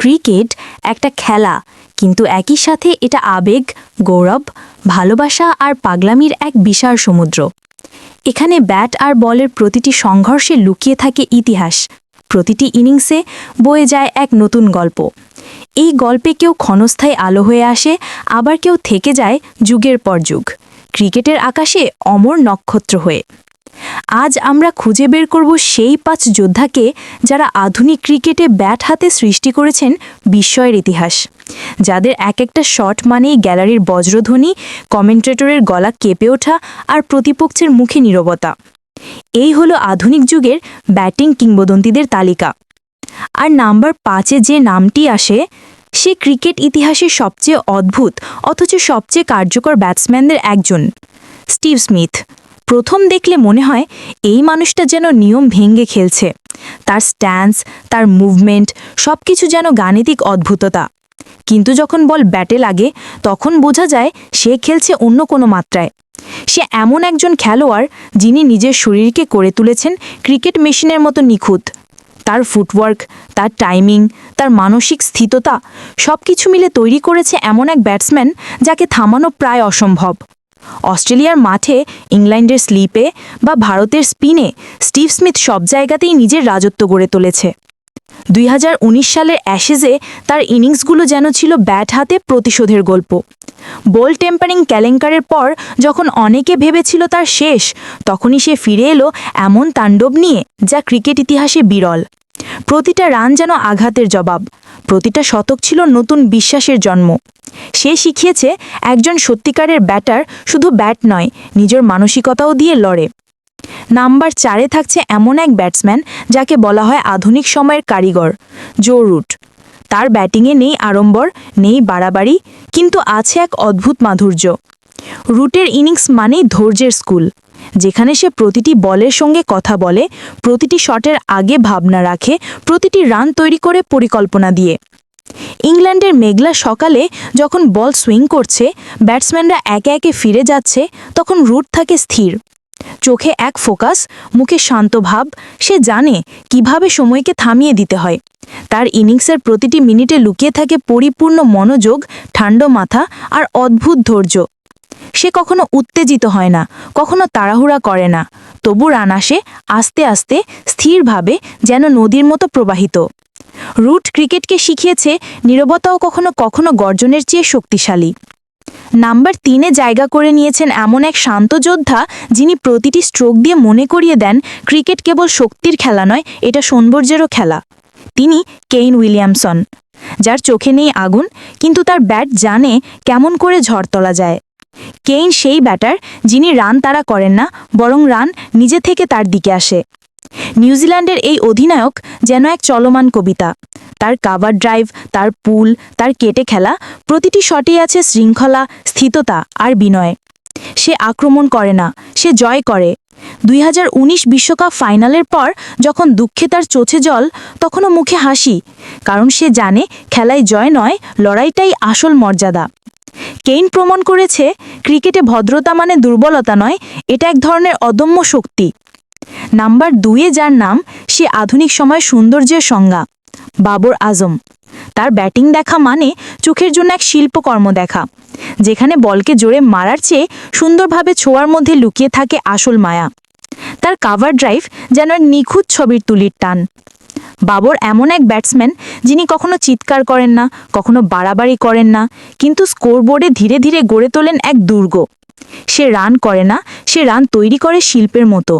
Cricket একটা খেলা, কিন্তু একই সাথে এটা আবেগ, গৌরব, ভালোবাসা আর পাগলামির এক বিশাল সমুদ্র। এখানে ব্যাট আর বলের প্রতিটি সংঘর্ষে লুকিয়ে থাকে ইতিহাস। প্রতিটি ইনিংসে বয়ে যায় এক নতুন গল্প। এই গল্পে কেউ ক্ষণস্থায়ী আলো হয়ে আসে, আবার কেউ থেকে যায় যুগের পর যুগ। ক্রিকেটের আকাশে অমর নক্ষত্র হয়ে। আজ আমরা খুঁজে বের করব সেই পাঁচ যোদ্ধাকে যারা আধুনিক ক্রিকেটে ব্যাট হাতে সৃষ্টি করেছেন বিস্ময়ের ইতিহাস। যাদের এক একটা শট মানেই গ্যালারির বজ্রধ্বনি কমেন্ট্রেটরের গলা কেঁপে ওঠা আর প্রতিপক্ষের মুখে নীরবতা। এই হলো আধুনিক যুগের ব্যাটিং কিংবদন্তিদের তালিকা। আর নাম্বার পাঁচে যে নামটি আসে, সে ক্রিকেট ইতিহাসের সবচেয়ে অদ্ভুত, অথচ সবচেয়ে কার্যকর ব্যাটসম্যানদের একজন, স্টিভ স্মিথ। প্রথম দেখলে মনে হয় এই মানুষটা যেন নিয়ম ভেঙ্গে খেলছে। তার স্ট্যান্স তার মুভমেন্ট সব কিছু যেন গাণিতিক অদ্ভুততা। কিন্তু যখন বল ব্যাটে লাগে, তখন বোঝা যায় সে খেলছে অন্য কোনো মাত্রায়। সে এমন একজন খেলোয়াড় যিনি নিজের শরীরকে করে তুলেছেন ক্রিকেট মেশিনের মতো নিখুঁত। তার ফুটওয়ার্ক তার টাইমিং তার মানসিক স্থিততা সব কিছু মিলে তৈরি করেছে এমন এক ব্যাটসম্যান যাকে থামানো প্রায় অসম্ভব। অস্ট্রেলিয়ার মাঠে, ইংল্যান্ডের স্লিপে বা ভারতের স্পিনে স্টিভ স্মিথ সব জায়গাতেই নিজের রাজত্ব গড়ে তুলেছে। দুই হাজার উনিশ সালের অ্যাশেজে তার ইনিংসগুলো যেন ছিল ব্যাট হাতে প্রতিশোধের গল্প। বোল টেম্পারিং কেলেঙ্কারের পর যখন অনেকে ভেবেছিল তার শেষ, তখনই সে ফিরে এলো এমন তাণ্ডব নিয়ে যা ক্রিকেট ইতিহাসে বিরল। প্রতিটা রান যেন আঘাতের জবাব। প্রতিটা শতক ছিল নতুন বিশ্বাসের জন্ম। সে শিখিয়েছে, একজন সত্যিকারের ব্যাটার শুধু ব্যাট নয়, নিজের মানসিকতাও দিয়ে লড়ে। নাম্বার চারে থাকছে এমন এক ব্যাটসম্যান যাকে বলা হয় আধুনিক সময়ের কারিগর, জো রুট। তার ব্যাটিংয়ে নেই আড়ম্বর, নেই বাড়াবাড়ি, কিন্তু আছে এক অদ্ভুত মাধুর্য। রুটের ইনিংস মানেই ধৈর্যের স্কুল, যেখানে সে প্রতিটি বলের সঙ্গে কথা বলে, প্রতিটি শটের আগে ভাবনা রাখে, প্রতিটি রান তৈরি করে পরিকল্পনা দিয়ে। ইংল্যান্ডের মেঘলা সকালে যখন বল সুইং করছে, ব্যাটসম্যানরা একে একে ফিরে যাচ্ছে, তখন রুট থাকে স্থির। চোখে এক ফোকাস, মুখে শান্ত ভাব, সে জানে কীভাবে সময়কে থামিয়ে দিতে হয়। তার ইনিংসের প্রতিটি মিনিটে লুকিয়ে থাকে পরিপূর্ণ মনোযোগ, ঠান্ডা মাথা আর অদ্ভুত ধৈর্য। সে কখনো উত্তেজিত হয় না, কখনো তাড়াহুড়া করে না, তবু রান আসে আস্তে আস্তে স্থিরভাবে যেন নদীর মতো প্রবাহিত। রুট ক্রিকেটকে শিখিয়েছে নীরবতাও কখনো কখনো গর্জনের চেয়ে শক্তিশালী। নাম্বার তিনে জায়গা করে নিয়েছেন এমন এক শান্ত যোদ্ধা যিনি প্রতিটি স্ট্রোক দিয়ে মনে করিয়ে দেন ক্রিকেট কেবল শক্তির খেলা নয়, এটা সৌন্দর্যেরও খেলা। তিনি কেইন উইলিয়ামসন, যার চোখে নেই আগুন, কিন্তু তার ব্যাট জানে কেমন করে ঝড় তোলা যায়। কেইন সেই ব্যাটার যিনি রান তারা করেন না, বরং রান নিজে থেকে তার দিকে আসে। নিউজিল্যান্ডের এই অধিনায়ক যেন এক চলমান কবিতা। তার কাভার ড্রাইভ, তার পুল, তার কেটে খেলা, প্রতিটি শটেই আছে শৃঙ্খলা, স্থিততা আর বিনয়। সে আক্রমণ করে না, সে জয় করে। দুই বিশ্বকাপ ফাইনালের পর যখন দুঃখে তার চোছে জল, তখনও মুখে হাসি, কারণ সে জানে খেলায় জয় নয়, লড়াইটাই আসল মর্যাদা। কেইন প্রমাণ করেছে, ক্রিকেটে ভদ্রতা মানে দুর্বলতা নয়, এটা এক ধরনের অদম্য শক্তি। নাম্বার দুয়ে যার নাম, সে আধুনিক সময় সৌন্দর্যের সংজ্ঞা, বাবর আজম। তার ব্যাটিং দেখা মানে চোখের জন্য এক শিল্পকর্ম দেখা, যেখানে বলকে জোরে মারার চেয়ে সুন্দরভাবে ছোঁয়ার মধ্যে লুকিয়ে থাকে আসল মায়া। তার কাভার ড্রাইভ যেন এক নিখুঁত ছবির তুলির টান। বাবর এমন এক ব্যাটসম্যান যিনি কখনো চিৎকার করেন না, কখনো বাড়াবাড়ি করেন না, কিন্তু স্কোরবোর্ডে ধীরে ধীরে গড়ে তোলেন এক দুর্গ। সে রান করে না, সে রান তৈরি করে শিল্পের মতো।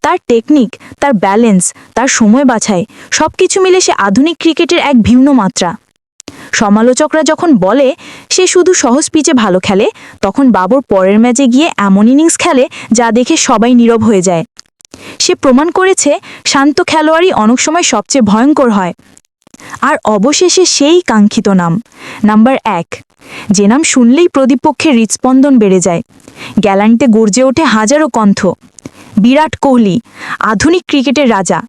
তার টেকনিক তার ব্যালেন্স তার সময় বাছাই সব কিছু মিলে সে আধুনিক ক্রিকেটের এক ভিন্ন মাত্রা। সমালোচকরা যখন বলে, সে শুধু সহজ পিচে ভালো খেলে তখন বাবর পরের ম্যাচে গিয়ে এমন ইনিংস খেলে যা দেখে সবাই নীরব হয়ে যায়। সে প্রমাণ করেছে, শান্ত খেলোয়াড়ই অনেক সময় সবচেয়ে ভয়ঙ্কর হয়। আর অবশেষে সেই কাঙ্ক্ষিত নাম। নাম্বার এক, যে নাম শুনলেই প্রতিপক্ষের হৃৎস্পন্দন বেড়ে যায়। গ্যালান্টে গর্জে ওঠে হাজারো কণ্ঠ। বিরাট কোহলি, আধুনিক ক্রিকেটের রাজা।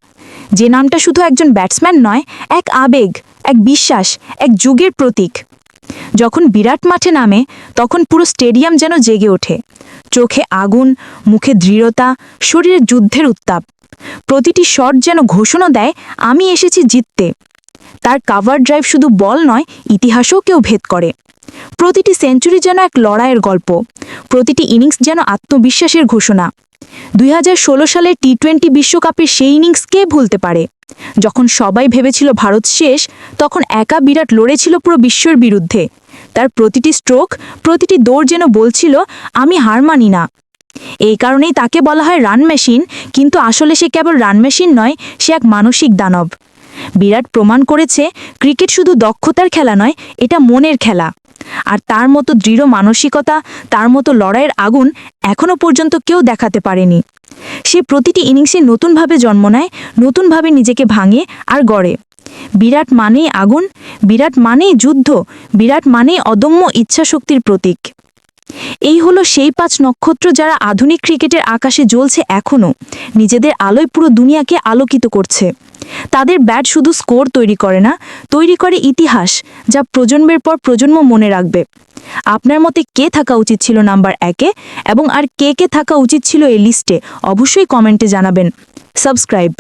যে নামটা শুধু একজন ব্যাটসম্যান নয়, এক আবেগ, এক বিশ্বাস, এক যুগের প্রতীক। যখন বিরাট মাঠে নামে, তখন পুরো স্টেডিয়াম যেন জেগে ওঠে। চোখে আগুন, মুখে দৃঢ়তা, শরীরে যুদ্ধের উত্তাপ। প্রতিটি শট যেন ঘোষণা দেয়, আমি এসেছি জিততে। তার কাভার ড্রাইভ শুধু বল নয়, ইতিহাসও কেউ ভেদ করে। প্রতিটি সেঞ্চুরি যেন এক লড়াইয়ের গল্প, প্রতিটি ইনিংস যেন আত্মবিশ্বাসের ঘোষণা। দুই সালের টি টোয়েন্টি বিশ্বকাপের সেই ইনিংস কে ভুলতে পারে? যখন সবাই ভেবেছিল ভারত শেষ, তখন একা বিরাট লড়েছিল পুরো বিশ্বের বিরুদ্ধে। তার প্রতিটি স্ট্রোক প্রতিটি দৌড় যেন বলছিল, আমি হার মানি না। এই কারণেই তাকে বলা হয় রান মেশিন কিন্তু আসলে সে কেবল রান মেশিন নয়, সে এক মানসিক দানব। বিরাট প্রমাণ করেছে, ক্রিকেট শুধু দক্ষতার খেলা নয়, এটা মনের খেলা। আর তার মতো দৃঢ় মানসিকতা, তার মতো লড়াইয়ের আগুন এখনও পর্যন্ত কেউ দেখাতে পারেনি। সে প্রতিটি ইনিংসে নতুনভাবে জন্ম নেয়, নতুনভাবে নিজেকে ভাঙে আর গড়ে। বিরাট মানেই আগুন, বিরাট মানেই যুদ্ধ, বিরাট মানেই অদম্য ইচ্ছাশক্তির প্রতীক। এই হলো সেই পাঁচ নক্ষত্র যারা আধুনিক ক্রিকেটের আকাশে জ্বলছে এখনও নিজেদের আলোয় পুরো দুনিয়াকে আলোকিত করছে। তাদের ব্যাট শুধু স্কোর তৈরি করে না, তৈরি করে ইতিহাস, যা প্রজন্মের পর প্রজন্ম মনে রাখবে। আপনার মতে কে থাকা উচিত ছিল নাম্বার একে এবং আর কে কে থাকা উচিত ছিল এই লিস্টে? অবশ্যই কমেন্টে জানাবেন। সাবস্ক্রাইব।